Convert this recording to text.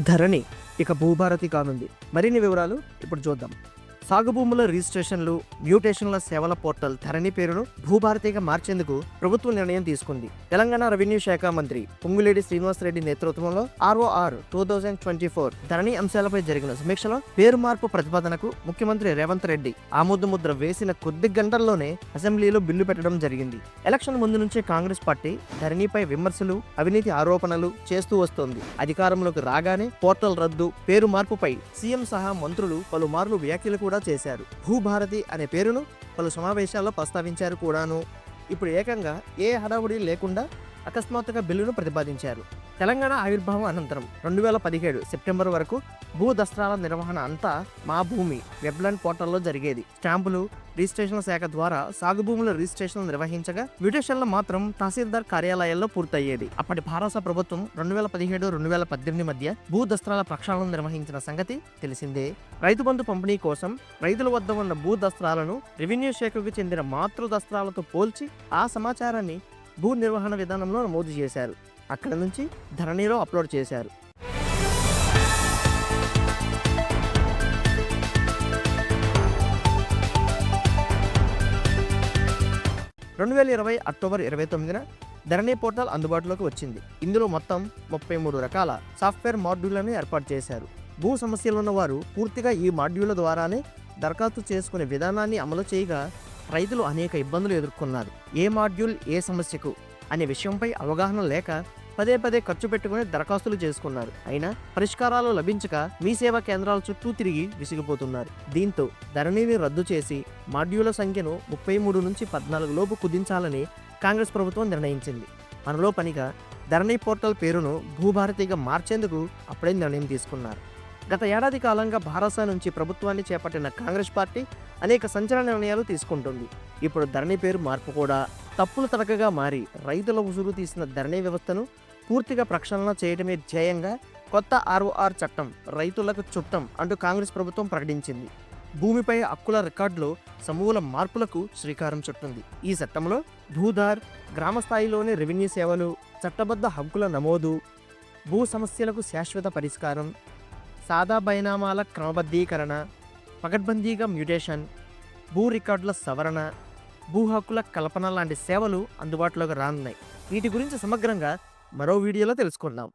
ధరణి. ఇక భూభారతి కానుంది. మరిన్ని వివరాలు ఇప్పుడు చూద్దాం. సాగు భూముల రిజిస్ట్రేషన్లు మ్యూటేషన్ల సేవల పోర్టల్ ధరణి పేరును భూభారతిగా మార్చేందుకు ప్రభుత్వం నిర్ణయం తీసుకుంది. తెలంగాణ రెవెన్యూ శాఖ మంత్రి పొంగులేడి శ్రీనివాసరెడ్డి నేతృత్వంలో ROR two thousand twenty four Dharani అంశాలపై జరిగిన సమీక్షలో పేరు మార్పు ప్రతిపాదనకు ముఖ్యమంత్రి రేవంత్ రెడ్డి ఆమోదముద్ర వేసిన కొద్ది గంటల్లోనే అసెంబ్లీలో బిల్లు పెట్టడం జరిగింది. ఎలక్షన్ ముందు నుంచే కాంగ్రెస్ పార్టీ ధరణిపై విమర్శలు అవినీతి ఆరోపణలు చేస్తూ వస్తోంది. అధికారంలోకి రాగానే పోర్టల్ రద్దు పేరు మార్పుపై సీఎం సహా మంత్రులు పలుమార్లు వ్యాఖ్యలు కూడా చేశారు. భూభారతి అనే పేరును పలు సమావేశాల్లో ప్రస్తావించారు కూడాను. ఇప్పుడు ఏకంగా ఏ హడావుడి లేకుండా అకస్మాత్తుగా బిల్లును ప్రతిపాదించారు. తెలంగాణ ఆవిర్భావం అనంతరం రెండు వేల పదిహేడు సెప్టెంబర్ వరకు భూ దస్త్రాల నిర్వహణ అంతా మా భూమి వెబ్లాండ్ పోర్టల్లో జరిగేది. స్టాంపులు రిజిస్ట్రేషన్ల శాఖ ద్వారా సాగు భూముల రిజిస్ట్రేషన్ నిర్వహించగా మ్యూటేషన్లు మాత్రం తహసీల్దార్ కార్యాలయాల్లో పూర్తయ్యేది. అప్పటి భారత ప్రభుత్వం రెండు వేల పదిహేడు రెండు వేల పద్దెనిమిది మధ్య భూ దస్త్రాల ప్రక్షాళన నిర్వహించిన సంగతి తెలిసిందే. రైతు బంధు పంపిణీ కోసం రైతుల వద్ద ఉన్న భూ దస్త్రాలను రెవెన్యూ శాఖకు చెందిన మాతృ దస్త్రాలతో పోల్చి ఆ సమాచారాన్ని భూ నిర్వహణ విధానంలో నమోదు చేశారు. అక్కడ నుంచి ధరణిలో అప్లోడ్ చేశారు. రెండు వేల ఇరవై అక్టోబర్ ఇరవై తొమ్మిదిన ధరణి పోర్టల్ అందుబాటులోకి వచ్చింది. ఇందులో మొత్తం ముప్పై మూడు రకాల సాఫ్ట్వేర్ మాడ్యూళ్ళను ఏర్పాటు చేశారు. భూ సమస్యలు ఉన్నవారు పూర్తిగా ఈ మాడ్యూళ్ళ ద్వారానే దరఖాస్తు చేసుకునే విధానాన్ని అమలు చేయగా రైతులు అనేక ఇబ్బందులు ఎదుర్కొన్నారు. ఏ మాడ్యూల్ ఏ సమస్యకు అనే విషయంపై అవగాహన లేక పదే పదే ఖర్చు పెట్టుకుని దరఖాస్తులు చేసుకున్నారు. అయినా పరిష్కారాలు లభించక మీ సేవా కేంద్రాల చుట్టూ తిరిగి విసిగిపోతున్నారు. దీంతో ధరణిని రద్దు చేసి మాడ్యూల సంఖ్యను ముప్పై మూడు నుంచి పద్నాలుగు లోపు కుదించాలని కాంగ్రెస్ ప్రభుత్వం నిర్ణయించింది. మనలో పనిగా ధరణి పోర్టల్ పేరును భూభారతిగా మార్చేందుకు అప్పుడే నిర్ణయం తీసుకున్నారు. గత ఏడాది కాలంగా భారస నుంచి ప్రభుత్వాన్ని చేపట్టిన కాంగ్రెస్ పార్టీ అనేక సంచలన నిర్ణయాలు తీసుకుంటుంది. ఇప్పుడు ధరణి పేరు మార్పు కూడా తప్పులు తడకగా మారి రైతుల ఉసురు తీసిన ధరణి వ్యవస్థను పూర్తిగా ప్రక్షాళన చేయడమే ధ్యేయంగా కొత్త ఆర్ఓఆర్ చట్టం రైతులకు చుట్టం అంటూ కాంగ్రెస్ ప్రభుత్వం ప్రకటించింది. భూమిపై హక్కుల రికార్డులో సమూల మార్పులకు శ్రీకారం చుట్టింది. ఈ చట్టంలో భూధార్ గ్రామ స్థాయిలోని రెవెన్యూ సేవలు చట్టబద్ధ హక్కుల నమోదు భూ సమస్యలకు శాశ్వత పరిష్కారం సాదా బైనామాల క్రమబద్ధీకరణ పకడ్బందీగా మ్యూటేషన్ భూ రికార్డుల సవరణ భూ హక్కుల కల్పన లాంటి సేవలు అందుబాటులోకి రానున్నాయి. వీటి గురించి సమగ్రంగా మరో వీడియోలో తెలుసుకుందాం.